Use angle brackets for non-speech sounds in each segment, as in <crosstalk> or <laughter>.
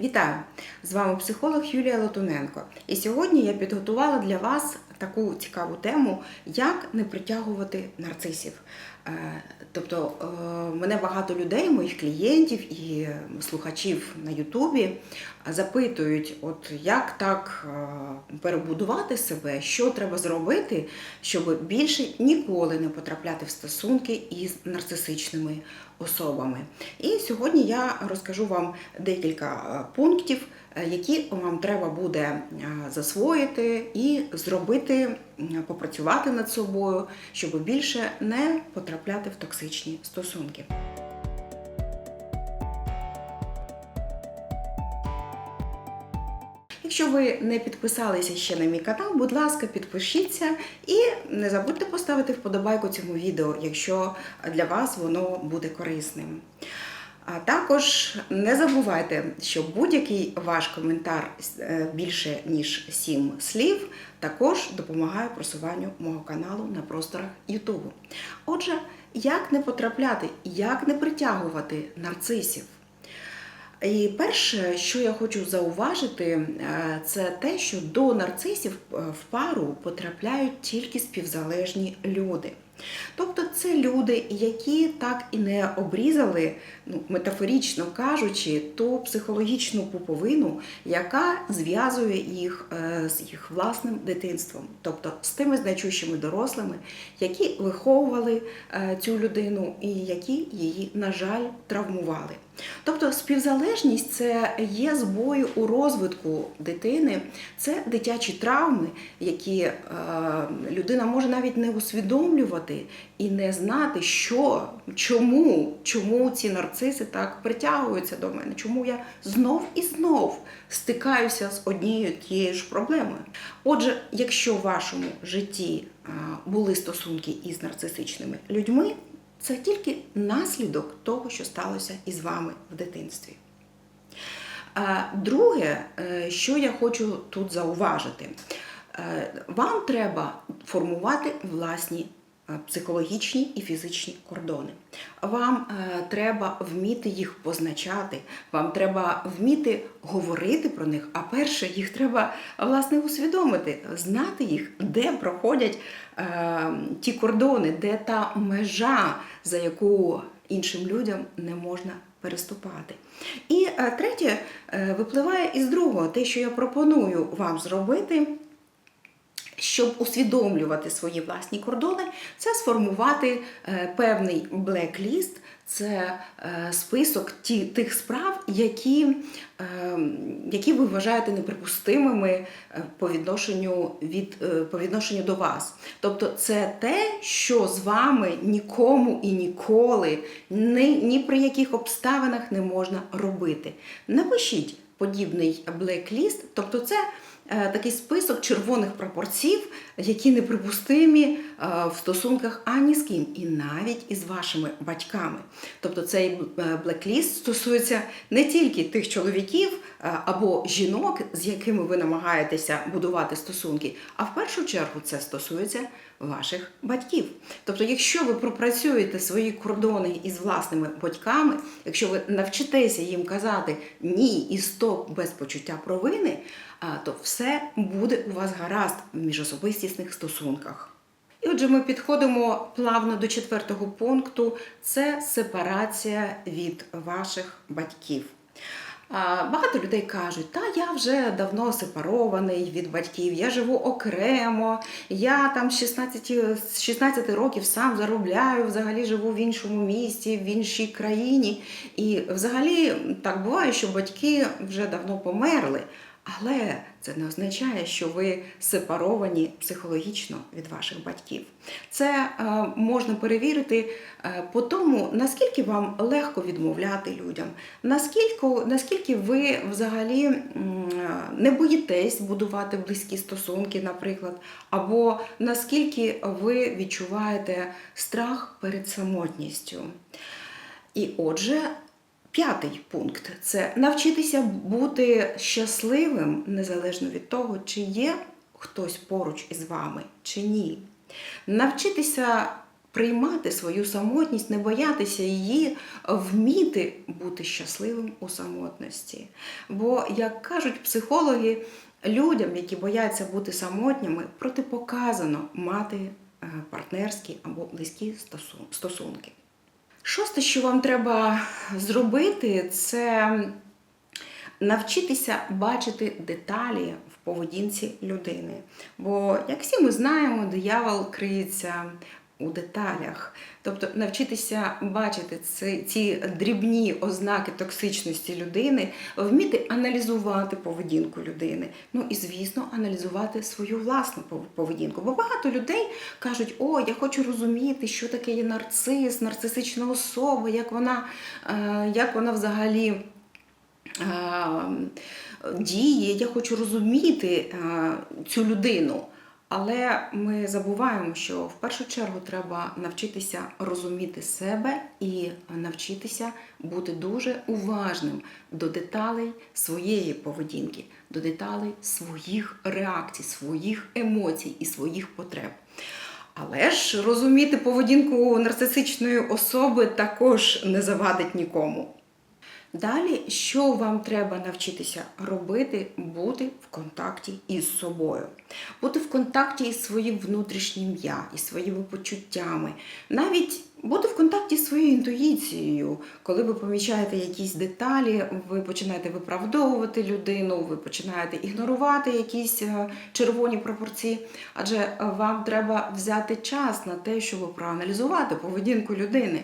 Вітаю! З вами психолог Юлія Лотуненко. І сьогодні я підготувала для вас таку цікаву тему, як не притягувати нарцисів. Е, Тобто е, мене багато людей, моїх клієнтів і слухачів на Ютубі запитують, от як так е, перебудувати себе, що треба зробити, щоб більше ніколи не потрапляти в стосунки із нарцисичними особами. І сьогодні я розкажу вам декілька пунктів, які вам треба буде е, засвоїти і зробити, попрацювати над собою, щоб більше не потрапляти в токсичні стосунки. Якщо ви не підписалися ще на мій канал, будь ласка, підпишіться і не забудьте поставити вподобайку цьому відео, якщо для вас воно буде корисним. А також не забувайте, що будь-який ваш коментар е, більше ніж 7 слів також допомагає просуванню мого каналу на просторах Ютубу. Отже, як не потрапляти, як не притягувати нарцисів? І перше, що я хочу зауважити, е, це те, що до нарцисів е, в пару потрапляють тільки співзалежні люди. Тобто це люди, які так і не обрізали, ну, метафорично кажучи, ту психологічну пуповину, яка зв'язує їх е, з їх власним дитинством, тобто з тими значущими дорослими, які виховували е, цю людину і які її, на жаль, травмували. Тобто співзалежність це є збої у розвитку дитини, це дитячі травми, які е, людина може навіть не усвідомлювати і не знати, що, чому, чому ці нарциси так притягуються до мене, чому я знов і знов стикаюся з однією тією ж проблемою. Отже, якщо в вашому житті е, були стосунки із нарцисичними людьми, це тільки наслідок того, що сталося із вами в дитинстві. Друге, е, що я хочу тут зауважити, Е, вам треба формувати власні психологічні і фізичні кордони. Вам е, треба вміти їх позначати, вам треба вміти говорити про них, а перше, їх треба власне усвідомити, знати їх, де проходять е, ті кордони, де та межа, за яку іншим людям не можна переступати. І е, третє е, випливає із другого, те, що я пропоную вам зробити. Щоб усвідомлювати свої власні кордони, це сформувати е, певний блекліст, це е, список тих справ, які, е, які ви вважаєте неприпустимими по відношенню, від, по відношенню до вас. Тобто це те, що з вами нікому і ніколи, ні, ні при яких обставинах не можна робити. Напишіть подібний блекліст, тобто це такий список червоних прапорців, які неприпустимі е, в стосунках ані з ким, і навіть із вашими батьками. Тобто цей е, блекліст стосується не тільки тих чоловіків е, або жінок, з якими ви намагаєтеся будувати стосунки, а в першу чергу це стосується ваших батьків. Тобто, якщо ви пропрацюєте свої кордони із власними батьками, якщо ви навчитеся їм казати ні і стоп без почуття провини, то все буде у вас гаразд в міжособистісних стосунках. І отже, ми підходимо плавно до четвертого пункту: це сепарація від ваших батьків. Багато людей кажуть, та я вже давно сепарований від батьків, я живу окремо, я там з 16, з 16 років сам заробляю, взагалі живу в іншому місті, в іншій країні. І взагалі так буває, що батьки вже давно померли. Але це не означає, що ви сепаровані психологічно від ваших батьків. Це е, можна перевірити е, по тому, наскільки вам легко відмовляти людям, наскільки, наскільки ви взагалі м, не боїтесь будувати близькі стосунки, наприклад, або наскільки ви відчуваєте страх перед самотністю. І отже, П'ятий пункт це навчитися бути щасливим незалежно від того, чи є хтось поруч із вами, чи ні. Навчитися приймати свою самотність, не боятися її, вміти бути щасливим у самотності. Бо, як кажуть психологи, людям, які бояться бути самотніми, протипоказано мати е, партнерські або близькі стосунки. Шосте, що вам треба зробити, це навчитися бачити деталі в поведінці людини. Бо, як всі ми знаємо, диявол криється у деталях. Тобто навчитися бачити ці, ці дрібні ознаки токсичності людини, вміти аналізувати поведінку людини. Ну і звісно, аналізувати свою власну поведінку. Бо багато людей кажуть: о, я хочу розуміти, що таке є нарцис, нарцисична особа, як вона, е, як вона взагалі е, діє, я хочу розуміти е, цю людину. Але ми забуваємо, що в першу чергу треба навчитися розуміти себе і навчитися бути дуже уважним до деталей своєї поведінки, до деталей своїх реакцій, своїх емоцій і своїх потреб. Але ж розуміти поведінку нарцисичної особи також не завадить нікому. Далі, що вам треба навчитися робити, бути в контакті із собою, бути в контакті із своїм внутрішнім я, із своїми почуттями, навіть бути в контакті з своєю інтуїцією. Коли ви помічаєте якісь деталі, ви починаєте виправдовувати людину, ви починаєте ігнорувати якісь е, червоні пропорції, адже е, вам треба взяти час на те, щоб проаналізувати поведінку людини.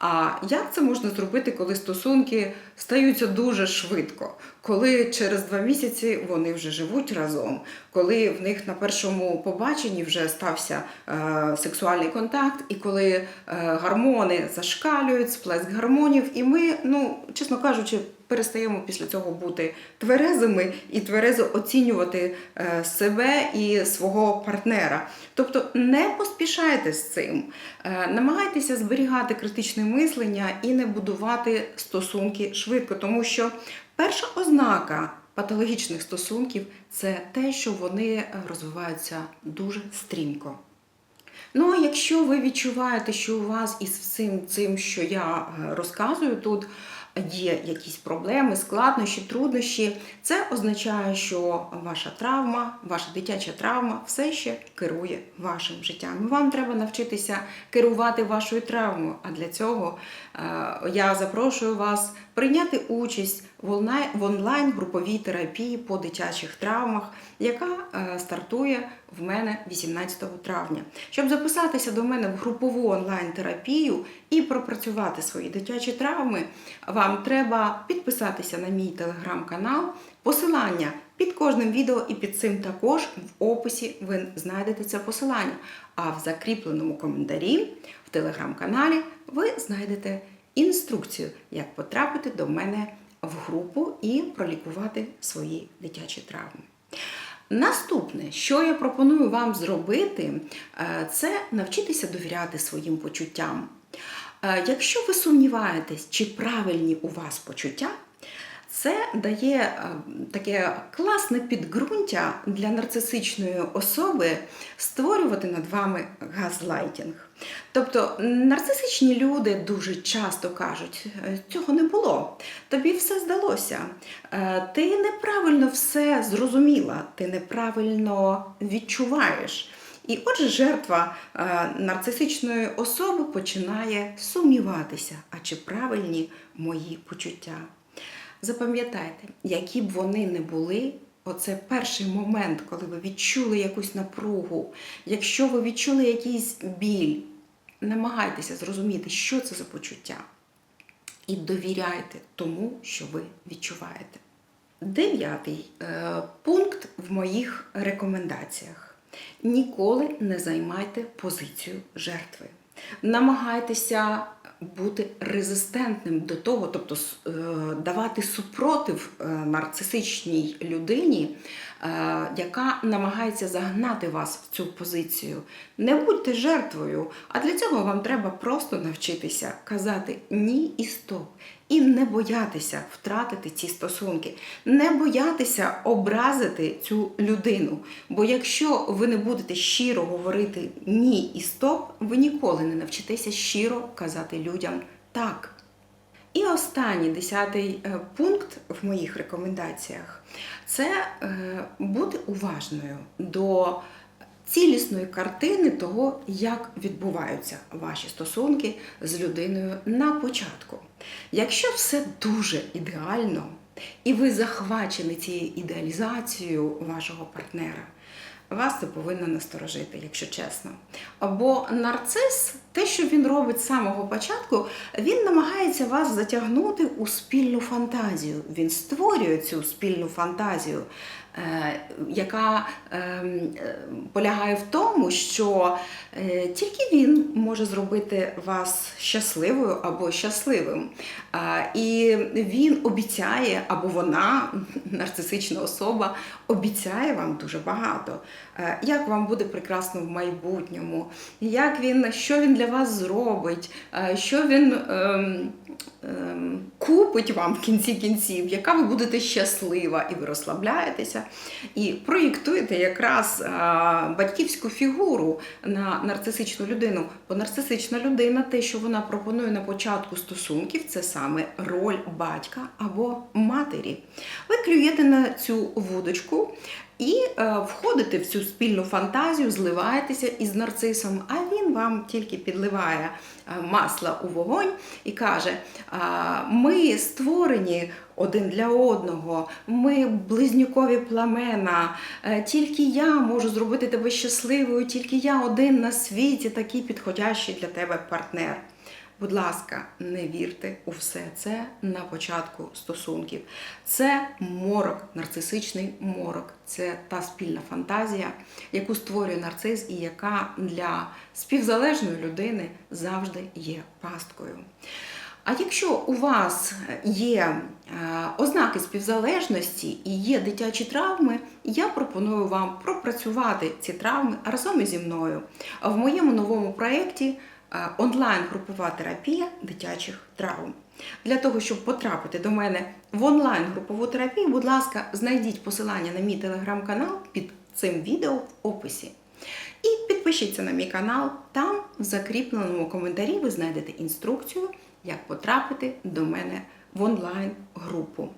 А як це можна зробити, коли стосунки стаються дуже швидко? Коли через два місяці вони вже живуть разом, коли в них на першому побаченні вже стався е, сексуальний контакт, і коли е, гормони зашкалюють, сплеск гормонів, і ми, ну чесно кажучи, перестаємо після цього бути тверезими і тверезо оцінювати е, себе і свого партнера. Тобто не поспішайте з цим, Е, намагайтеся зберігати критичне мислення і не будувати стосунки швидко, тому що перша ознака патологічних стосунків це те, що вони е, розвиваються дуже стрімко. Ну, а якщо ви відчуваєте, що у вас із всім цим, що я розказую тут, є якісь проблеми, складнощі, труднощі, це означає, що ваша травма, ваша дитяча травма все ще керує вашим життям. Вам треба навчитися керувати вашою травмою. А для цього е, я запрошую вас прийняти участь в онлайн, в онлайн-груповій терапії по дитячих травмах, яка е, стартує в мене 18 травня. Щоб записатися до мене в групову онлайн-терапію і пропрацювати свої дитячі травми, вам треба підписатися на мій телеграм-канал. Посилання під кожним відео і під цим також в описі ви знайдете це посилання. А в закріпленому коментарі в телеграм-каналі ви знайдете інструкцію, як потрапити до мене в групу і пролікувати свої дитячі травми. Наступне, що я пропоную вам зробити, е, це навчитися довіряти своїм почуттям. Е, Якщо ви сумніваєтесь, чи правильні у вас почуття, це дає е, таке класне підґрунтя для нарцисичної особи створювати над вами газлайтінг. Тобто нарцисичні люди дуже часто кажуть, «Е, цього не було, тобі все здалося, Е, ти неправильно все зрозуміла, ти неправильно відчуваєш. І отже, жертва нарцисичної особи починає сумніватися, а чи правильні мої почуття. Запам'ятайте, які б вони не були, оце перший момент, коли ви відчули якусь напругу, якщо ви відчули якийсь біль, намагайтеся зрозуміти, що це за почуття. І довіряйте тому, що ви відчуваєте. Дев'ятий е, пункт в моїх рекомендаціях. Ніколи не займайте позицію жертви. Намагайтеся бути резистентним до того, тобто е, давати супротив е, нарцисичній людині, яка намагається загнати вас в цю позицію. Не будьте жертвою, а для цього вам треба просто навчитися казати ні і стоп. І не боятися втратити ці стосунки, не боятися образити цю людину. Бо якщо ви не будете щиро говорити ні і стоп, ви ніколи не навчитеся щиро казати людям так. І останній десятий е, пункт в моїх рекомендаціях це е, бути уважною до цілісної картини того, як відбуваються ваші стосунки з людиною на початку. Якщо все дуже ідеально, і ви захвачені цією ідеалізацією вашого партнера, вас це повинно насторожити, якщо чесно. Або нарцис, те, що він робить з самого початку, він намагається вас затягнути у спільну фантазію. Він створює цю спільну фантазію, е, яка ем, полягає в тому, що е, тільки він може зробити вас щасливою або щасливим. І він обіцяє, або вона, <laughs> нарцисична особа, обіцяє вам дуже багато. Е, Як вам буде прекрасно в майбутньому, як він, що він для вас зробить, е, що він ем, ем, купить вам в кінці кінців, яка ви будете щаслива, і ви розслабляєтеся, і проєктуєте якраз е, батьківську фігуру на нарцисичну людину. Бо нарцисична людина, те, що вона пропонує на початку стосунків, це саме роль батька або матері. Ви клюєте на цю вудочку. І е, входите в цю спільну фантазію, зливаєтеся із нарцисом, а він вам тільки підливає е, масла у вогонь і каже: ми створені один для одного, ми близнюкові пламена, е, тільки я можу зробити тебе щасливою, тільки я один на світі, такий підходящий для тебе партнер. Будь ласка, не вірте у все це на початку стосунків. Це морок, нарцисичний морок. Це та спільна фантазія, яку створює нарцис і яка для співзалежної людини завжди є пасткою. А якщо у вас є е, ознаки співзалежності і є дитячі травми, я пропоную вам пропрацювати ці травми разом зі мною в моєму новому проєкті онлайн-групова терапія дитячих травм. Для того, щоб потрапити до мене в онлайн-групову терапію, будь ласка, знайдіть посилання на мій телеграм-канал під цим відео в описі. І підпишіться на мій канал. Там в закріпленому коментарі ви знайдете інструкцію, як потрапити до мене в онлайн-групу.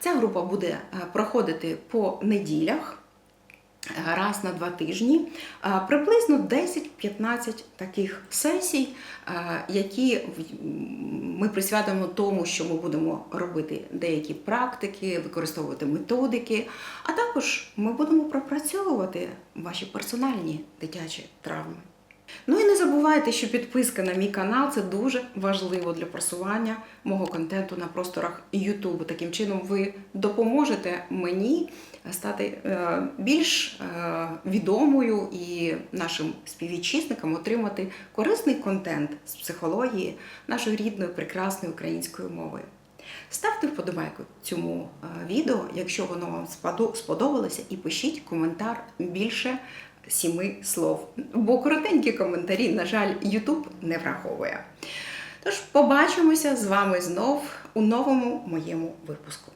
Ця група буде е, проходити по неділях. Раз на два тижні приблизно 10-15 таких сесій, які ми присвятимо тому, що ми будемо робити деякі практики, використовувати методики, а також ми будемо пропрацьовувати ваші персональні дитячі травми. Ну і не забувайте, що підписка на мій канал це дуже важливо для просування мого контенту на просторах YouTube. Таким чином, ви допоможете мені стати е, більш е, відомою і нашим співвітчизникам отримати корисний контент з психології нашої рідної прекрасної української мови. Ставте вподобайку цьому е, відео, якщо воно вам сподобалося, і пишіть коментар більше сіми слов. Бо коротенькі коментарі, на жаль, YouTube не враховує. Тож побачимося з вами знов у новому моєму випуску.